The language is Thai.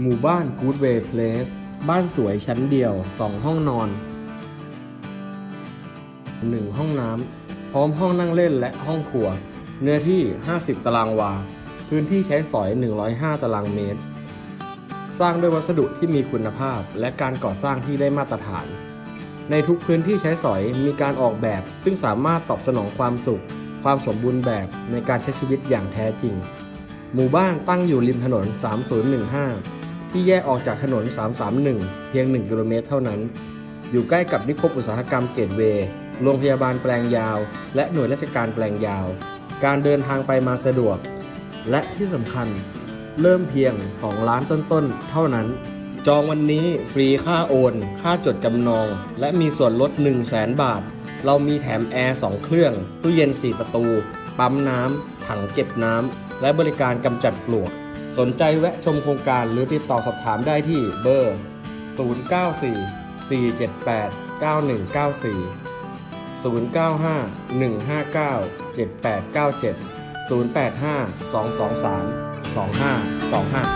หมู่บ้าน Goodway Place บ้านสวยชั้นเดียว 2 ห้องนอน 1 ห้องน้ำ พร้อมห้องนั่งเล่นและห้องครัว เนื้อที่ 50 ตารางวา พื้นที่ใช้สอย 105 ตารางเมตร สร้างด้วยวัสดุที่มีคุณภาพ และการก่อสร้างที่ได้มาตรฐาน ในทุกพื้นที่ใช้สอยมีการออกแบบ ซึ่งสามารถตอบสนองความสุข ความสมบูรณ์แบบในการใช้ชีวิตอย่างแท้จริงหมู่บ้านตั้งอยู่ริมถนน 3015 ที่แยกออกจากถนน 331 เพียง 1 กิโลเมตรเท่านั้น อยู่ใกล้กับนิคมอุตสาหกรรมเกตเวย์ โรงพยาบาลแปลงยาว และหน่วยราชการแปลงยาว การเดินทางไปมาสะดวก และที่สำคัญเริ่มเพียง 2 ล้านต้นๆ เท่านั้น จองวันนี้ฟรีค่าโอน ค่าจดจำนอง และมีส่วนลด 1 0 0 0 0แบาท เรามีแถมแอร์ 2 เครื่องตู้เย็น 4 ประตู ปั๊มน้ำ ถังเก็บน้ำ และบริการกำจัดปลวก สนใจแวะชมโครงการหรือติดต่อสอบถามได้ที่เบอร์ 094 478 9194 095 159 7897 085 223 2525